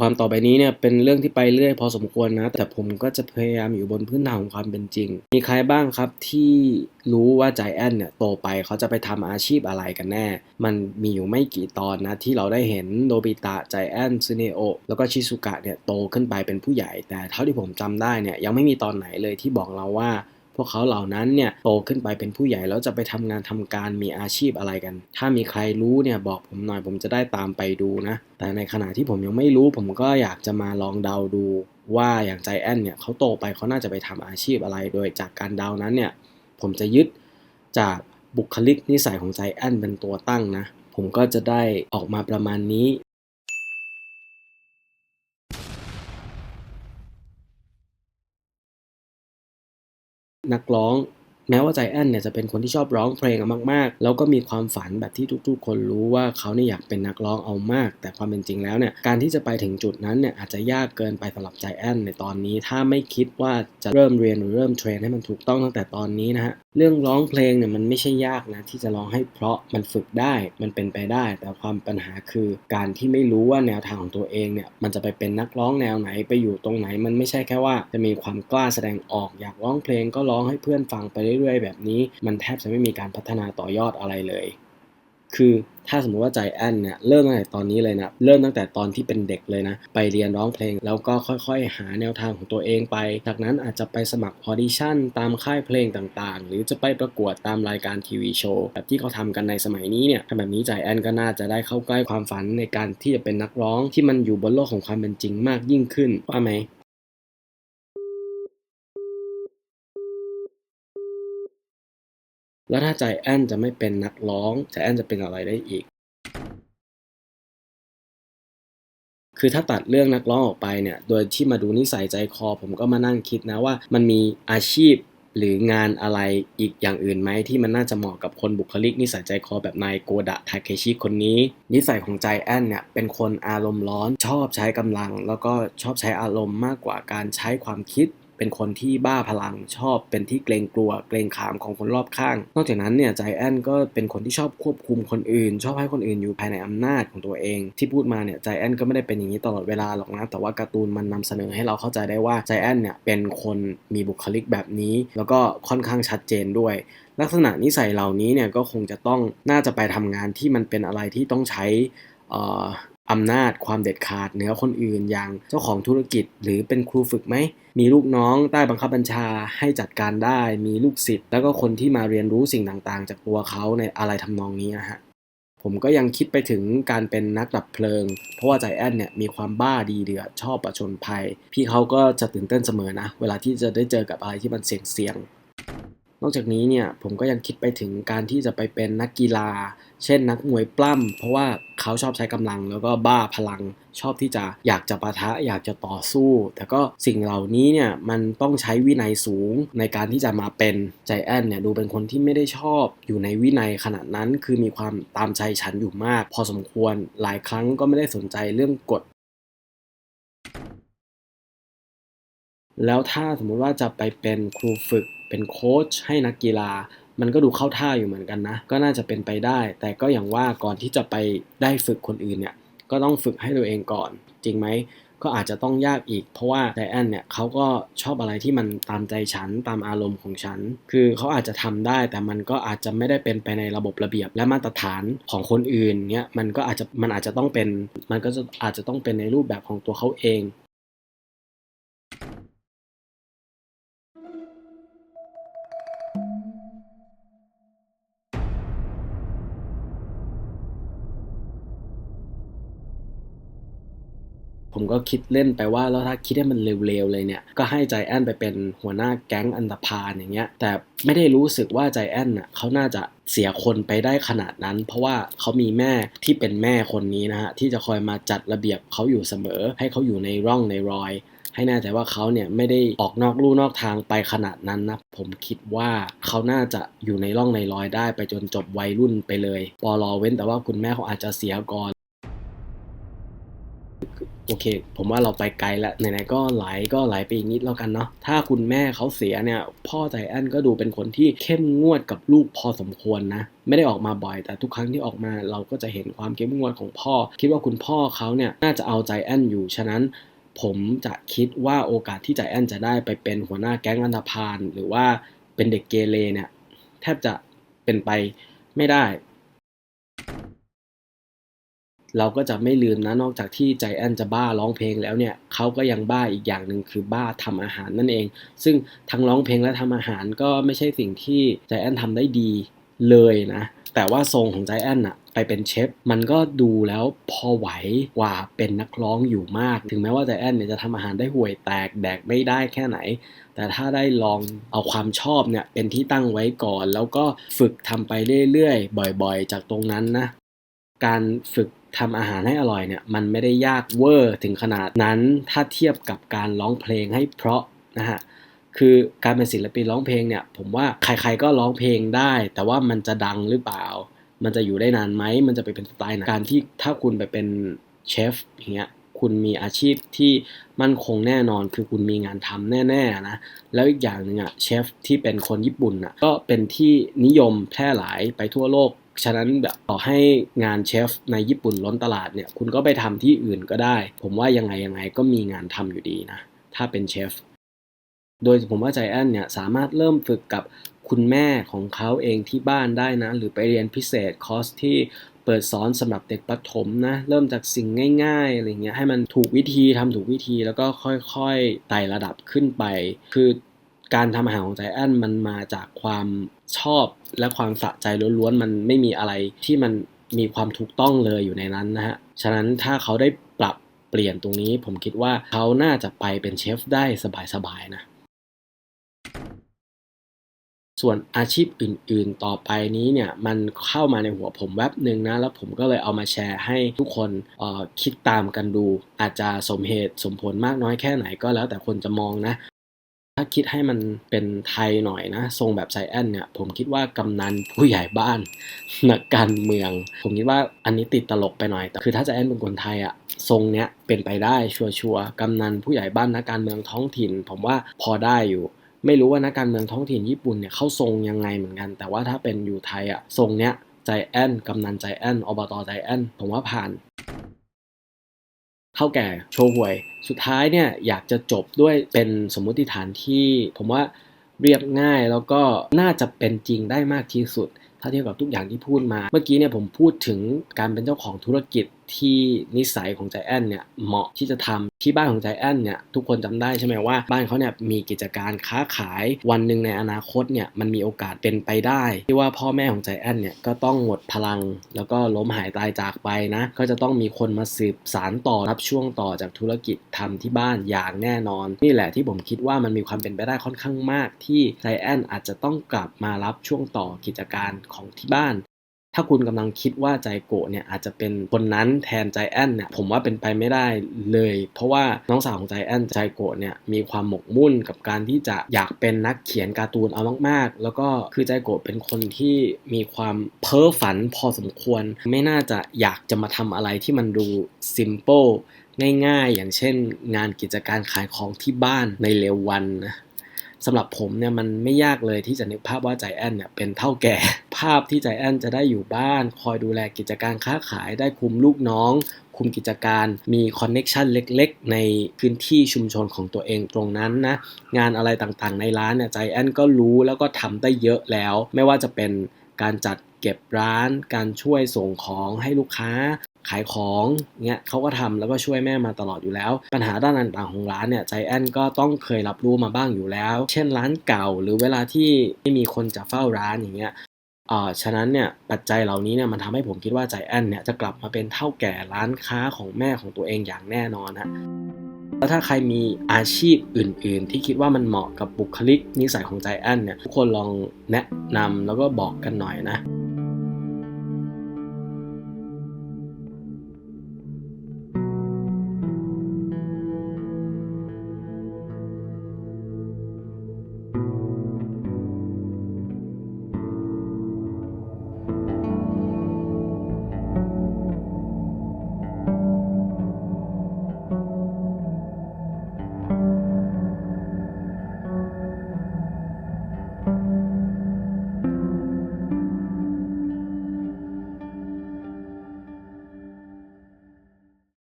ความต่อไปนี้เนี่ยเป็นเรื่องที่ไปเรื่อยพอสมควรนะ แต่ผมก็จะพยายามอยู่บนพื้นฐานของความเป็นจริง มีใครบ้างครับที่รู้ว่าใจแอนเนี่ยโตไปเขาจะไปทำอาชีพอะไรกันแน่ มันมีอยู่ไม่กี่ตอนนะ ที่เราได้เห็นโนบิตะใจแอนซูเนโอแล้วก็ชิซุกะเนี่ยโตขึ้นไปเป็นผู้ใหญ่ แต่เท่าที่ผมจำได้เนี่ยยังไม่มีตอนไหนเลยที่บอกเราว่า พวกเขาเหล่านั้นเนี่ยโตขึ้นไปเป็นผู้ใหญ่แล้วจะไปทำงานทำการมีอาชีพอะไรกัน ถ้ามีใครรู้เนี่ยบอกผมหน่อยผมจะได้ตามไปดูนะ แต่ในขณะที่ผมยังไม่รู้ ผมก็อยากจะมาลองเดาดู ว่าอย่างใจแอนเนี่ยเขาโตไปเขาน่าจะไปทำอาชีพอะไร โดยจากการเดานั้นเนี่ยผมจะยึดจากบุคลิกนิสัยของใจแอนเป็นตัวตั้งนะ ผมก็จะได้ออกมาประมาณนี้ นักร้อง แม้ว่าใจแอนเนี่ยจะเป็นคนที่ชอบร้องเพลงมากๆ แล้วก็มีความฝันแบบที่ทุกๆ คนรู้ว่าเขาเนี่ยอยากเป็นนักร้องเอามาก แต่ความเป็นจริงแล้วเนี่ยการที่จะไปถึงจุดนั้นเนี่ยอาจจะยากเกินไปสำหรับใจแอนในตอนนี้ ถ้าไม่คิดว่าจะเริ่มเรียนหรือเริ่มเทรนให้มันถูกต้องตั้งแต่ตอนนี้นะฮะเรื่องร้องเพลงเนี่ยมันไม่ใช่ยากนะที่จะร้องให้เพราะมันฝึกได้มันเป็นไปได้ แต่ความปัญหาคือการที่ไม่รู้ว่าแนวทางของตัวเองเนี่ยมันจะไปเป็นนักร้องแนวไหนไปอยู่ตรงไหน มันไม่ใช่แค่ว่า จะมีความกล้าแสดงออกอยากร้องเพลงก็ร้องให้เพื่อนฟังไปเรื่อยๆ แบบนี้ มันแทบจะไม่มีการพัฒนาต่อยอดอะไรเลย คือถ้าสมมติว่าใจแอนเนี่ยเริ่มตั้งแต่ตอนนี้เลยนะ เริ่มตั้งแต่ตอนที่เป็นเด็กเลยนะ ไปเรียนร้องเพลง แล้วก็ค่อยๆ หาแนวทางของตัวเองไป จากนั้นอาจจะไปสมัครออดิชั่นตามค่ายเพลงต่างๆ หรือจะไปประกวดตามรายการทีวีโชว์แบบที่เขาทำกันในสมัยนี้เนี่ยทำแบบนี้ใจแอนก็น่าจะได้เข้าใกล้ความฝันในการที่จะเป็นนักร้องที่มันอยู่บนโลกของความเป็นจริงมากยิ่งขึ้นว่าไหม แล้วถ้าใจแอนจะไม่เป็นนักร้องใจแอนจะเป็นอะไรได้อีก คือถ้าตัดเรื่องนักร้องออกไปเนี่ย โดยที่มาดูนิสัยใจคอ ผมก็มานั่งคิดนะว่า มันมีอาชีพหรืองานอะไรอีกอย่างอื่นไหมที่มันน่าจะเหมาะกับคนบุคลิกนิสัยใจคอแบบนายโกดะทาเคชิคนนี้ นิสัยของใจแอนเนี่ยเป็นคนอารมณ์ร้อนชอบใช้กำลัง แล้วก็ชอบใช้อารมณ์มากกว่าการใช้ความคิด เป็นคนที่บ้าพลังชอบเป็นที่เกรงกลัว เกรงขามของคนรอบข้าง นอกจากนั้นเนี่ยใจแอนก็เป็นคนที่ชอบควบคุมคนอื่น ชอบให้คนอื่นอยู่ภายในอำนาจของตัวเอง ที่พูดมาเนี่ยใจแอนก็ไม่ได้เป็นอย่างนี้ตลอดเวลาหรอกนะแต่ว่าการ์ตูนมันนำเสนอให้เราเข้าใจได้ว่าใจแอนเนี่ยเป็นคนมีบุคลิกแบบนี้ แล้วก็ค่อนข้างชัดเจนด้วยลักษณะนิสัยเหล่านี้เนี่ยก็คงจะต้องน่าจะไปทำงานที่มันเป็นอะไรที่ต้องใช้ อำนาจความเด็ดขาดเหนือคนอื่น อย่างเจ้าของธุรกิจ หรือเป็นครูฝึกไหม มีลูกน้องใต้บังคับบัญชาให้จัดการได้ มีลูกศิษย์แล้วก็คนที่มาเรียนรู้สิ่งต่างๆ จากตัวเขาในอะไรทำนองนี้นะฮะผมก็ยังคิดไปถึงการเป็นนักดับเพลิง เพราะว่าใจแอนเนี่ยมีความบ้าดีเดือดชอบประชนภัย พี่เขาก็จะตื่นเต้นเสมอนะ เวลาที่จะได้เจอกับอะไรที่มันเสี่ยงๆ นอกจากนี้เนี่ยผมก็ยังคิดไปถึงการที่จะไปเป็นนักกีฬา เช่นนักมวยปล้ำเพราะว่าเขาชอบใช้กำลังแล้วก็บ้าพลัง ชอบที่จะอยากจะปะทะอยากจะต่อสู้ แต่ก็สิ่งเหล่านี้เนี่ยมันต้องใช้วินัยสูงในการที่จะมาเป็นใจแอนเนี่ยดูเป็นคนที่ไม่ได้ชอบอยู่ในวินัยขนาดนั้น คือมีความตามใจฉันอยู่มาก พอสมควรหลายครั้งก็ไม่ได้สนใจเรื่องกฎแล้วถ้าสมมุติว่าจะไปเป็นครูฝึก เป็นโค้ชให้นักกีฬา มันก็ดูเข้าท่าอยู่เหมือนกันนะ ก็น่าจะเป็นไปได้ แต่ก็อย่างว่าก่อนที่จะไปได้ฝึกคนอื่นเนี่ยก็ต้องฝึกให้ตัวเองก่อน จริงไหมก็อาจจะต้องยากอีก เพราะว่าไดแอนเนี่ยเขาก็ชอบอะไรที่มันตามใจฉันตามอารมณ์ของฉัน คือเขาอาจจะทำได้แต่มันก็อาจจะไม่ได้เป็นไปในระบบระเบียบและมาตรฐานของคนอื่นเนี่ยมันก็อาจจะมันอาจจะต้องเป็นมันก็จะอาจจะต้องเป็นในรูปแบบของตัวเขาเอง ผมก็คิดเล่นไปว่าแล้วถ้าคิดให้มันเร็วๆเลยเนี่ย ก็ให้ใจแอนไปเป็นหัวหน้าแก๊งอันดพาลอย่างเงี้ย แต่ไม่ได้รู้สึกว่าใจแอนน่ะเขาน่าจะเสียคนไปได้ขนาดนั้น เพราะว่าเขามีแม่ที่เป็นแม่คนนี้นะฮะที่จะคอยมาจัดระเบียบเขาอยู่เสมอ ให้เขาอยู่ในร่องในรอย ให้แน่ใจว่าเขาเนี่ยไม่ได้ออกนอกลู่นอกทางไปขนาดนั้นนะผมคิดว่าเขาน่าจะอยู่ในร่องในรอยได้ไปจนจบวัยรุ่นไปเลยปอรอเว้นแต่ว่าคุณแม่เขาอาจจะเสียก่อน โอเค ผมว่าเราไปไกลแล้วไหนๆก็ไหลก็ไหลไปอีกนิดแล้วกันเนาะถ้าคุณแม่เขาเสียเนี่ย พ่อใจแอนก็ดูเป็นคนที่เข้มงวดกับลูกพอสมควรนะไม่ได้ออกมาบ่อย แต่ทุกครั้งที่ออกมาเราก็จะเห็นความเข้มงวดของพ่อ คิดว่าคุณพ่อเขาเนี่ยน่าจะเอาใจแอนอยู่ฉะนั้นผมจะคิดว่าโอกาสที่ใจแอนจะได้ไปเป็นหัวหน้าแก๊งอันธพาลหรือว่าเป็นเด็กเกเรเนี่ยแทบจะเป็นไปไม่ได้ เราก็จะไม่ลืมนะนอกจากที่ใจแอนจะบ้าร้องเพลงแล้วเนี่ยเขาก็ยังบ้าอีกอย่างหนึ่งคือบ้าทำอาหารนั่นเอง ซึ่งทั้งร้องเพลงและทำอาหารก็ไม่ใช่สิ่งที่ใจแอนทำได้ดีเลยนะแต่ว่าทรงของใจแอนอะไปเป็นเชฟมันก็ดูแล้วพอไหวกว่าเป็นนักร้องอยู่มาก ถึงแม้ว่าใจแอนเนี่ยจะทำอาหารได้ห่วยแตกแดกไม่ได้แค่ไหน แต่ถ้าได้ลองเอาความชอบเนี่ยเป็นที่ตั้งไว้ก่อน แล้วก็ฝึกทำไปเรื่อยๆ บ่อยๆ จากตรงนั้นนะ การฝึก ทำอาหารให้อร่อยเนี่ยมันไม่ได้ยากเวอร์ถึงขนาดนั้นถ้าเทียบกับการร้องเพลงให้เพราะนะฮะคือการเป็นศิลปินร้องเพลงเนี่ยผมว่าใครๆก็ร้องเพลงได้ แต่ว่ามันจะดังหรือเปล่า มันจะอยู่ได้นานไหมมันจะไปเป็นสไตล์ไหนการที่ถ้าคุณไปเป็นเชฟอย่างเงี้ยคุณมีอาชีพที่มั่นคงแน่นอนคือคุณมีงานทำแน่ๆนะแล้วอีกอย่างหนึ่งอะเชฟที่เป็นคนญี่ปุ่นอะก็เป็นที่นิยมแพร่หลายไปทั่วโลก ฉะนั้นแบบต่อให้งานเชฟในญี่ปุ่นล้นตลาดเนี่ย คุณก็ไปทำที่อื่นก็ได้ ผมว่ายังไงยังไงก็มีงานทำอยู่ดีนะ ถ้าเป็นเชฟ โดยผมว่าใจแอนเนี่ยสามารถเริ่มฝึกกับคุณแม่ของเขาเองที่บ้านได้นะ หรือไปเรียนพิเศษคอร์สที่เปิดสอนสำหรับเด็กประถมนะ เริ่มจากสิ่งง่ายๆอะไรเงี้ยให้มันถูกวิธีทำถูกวิธีแล้วก็ค่อยๆไต่ระดับขึ้นไป คือ การทำอาหารของใจแอนมันมาจากความชอบและความสะใจล้วนๆ มันไม่มีอะไรที่มันมีความถูกต้องเลยอยู่ในนั้นนะฮะ ฉะนั้นถ้าเขาได้ปรับเปลี่ยนตรงนี้ ผมคิดว่าเขาน่าจะไปเป็นเชฟได้สบายๆนะ ส่วนอาชีพอื่นๆต่อไปนี้เนี่ยมันเข้ามาในหัวผมแวบหนึ่งนะ แล้วผมก็เลยเอามาแชร์ให้ทุกคนคิดตามกันดู อาจจะสมเหตุสมผลมากน้อยแค่ไหนก็แล้วแต่คนจะมองนะ ถ้าคิดให้มันเป็นไทยหน่อยนะ ทรงแบบไซแอนเนี่ย ผมคิดว่ากำนันผู้ใหญ่บ้าน นักการเมือง ผมคิดว่าอันนี้ติดตลกไปหน่อย แต่คือถ้าไซแอนเป็นคนไทยอะทรงเนี้ยเป็นไปได้ชัวร์ๆกำนันผู้ใหญ่บ้านนักการเมืองท้องถิ่น ผมว่าพอได้อยู่ไม่รู้ว่านักการเมืองท้องถิ่นญี่ปุ่นเนี่ยเข้าทรงยังไงเหมือนกัน แต่ว่าถ้าเป็นอยู่ไทยอะทรงเนี้ยใจแอนกำนันใจแอนอบตใจแอนผมว่าผ่าน เท่าแก่โชห่วย สุดท้ายเนี่ยอยากจะจบด้วยเป็นสมมติฐานที่ ผมว่าเรียบง่ายแล้วก็น่าจะเป็นจริงได้มากที่สุด ถ้าเทียบกับทุกอย่างที่พูดมา เมื่อกี้เนี่ยผมพูดถึงการเป็นเจ้าของธุรกิจ ที่นิสัยของใจแอนเนี่ยเหมาะที่จะทำที่บ้านของใจแอนเนี่ยทุกคนจำได้ใช่ไหมว่าบ้านเขาเนี่ยมีกิจการค้าขายวันหนึ่งในอนาคตเนี่ยมันมีโอกาสเป็นไปได้ ที่ว่าพ่อแม่ของใจแอนเนี่ยก็ต้องหมดพลัง แล้วก็ล้มหายตายจากไปนะก็จะต้องมีคนมาสืบสารต่อรับช่วงต่อจากธุรกิจทำที่บ้านอย่างแน่นอน นี่แหละที่ผมคิดว่ามันมีความเป็นไปได้ค่อนข้างมาก ที่ใจแอนอาจจะต้องกลับมารับช่วงต่อกิจการของที่บ้าน ถ้าคุณกำลังคิดว่าใจโกะเนี่ยอาจจะเป็นคนนั้นแทนใจแอนเนี่ยผมว่าเป็นไปไม่ได้เลย เพราะว่าน้องสาวของใจแอนใจโกะเนี่ยมีความหมกมุ่นกับการที่จะอยากเป็นนักเขียนการ์ตูนเอามากๆ แล้วก็คือใจโกะเป็นคนที่มีความเพ้อฝันพอสมควร ไม่น่าจะอยากจะมาทำอะไรที่มันดูซิมเ l ิลง่ายๆ อย่างเช่น งานกิจการขายของที่บ้านในเร็ววันนะ สำหรับผมเนี่ยมันไม่ยากเลยที่จะนึกภาพว่าใจแอนเนี่ยเป็นเท่าแก่ ภาพที่ใจแอนจะได้อยู่บ้าน คอยดูแลกิจการค้าขายได้คุมลูกน้อง คุมกิจการมีคอนเน็ชันเล็กๆ ในพื้นที่ชุมชนของตัวเองตรงนั้นนะ งานอะไรต่างๆ ในร้านเนี่ยใจแอนก็รู้แล้วก็ทำได้เยอะแล้ว ไม่ว่าจะเป็นการจัดเก็บร้าน การช่วยส่งของให้ลูกค้า ขายของเงี้ยเขาก็ทำแล้วก็ช่วยแม่มาตลอดอยู่แล้ว ปัญหาด้านต่างๆของร้านเนี่ยใจแอนก็ต้องเคยรับรู้มาบ้างอยู่แล้ว เช่นร้านเก่าหรือเวลาที่ไม่มีคนจะเฝ้าร้านอย่างเงี้ยอ่าฉะนั้นเนี่ยปัจจัยเหล่านี้เนี่ยมันทำให้ผมคิดว่าใจแอนเนี่ยจะกลับมาเป็นเท่าแก่ร้านค้าของแม่ของตัวเองอย่างแน่นอนฮะแล้วถ้าใครมีอาชีพอื่น ๆ ที่คิดว่ามันเหมาะกับบุคลิกนิสัยของใจแอนเนี่ยทุกคนลองแนะนำแล้วก็บอกกันหน่อยนะ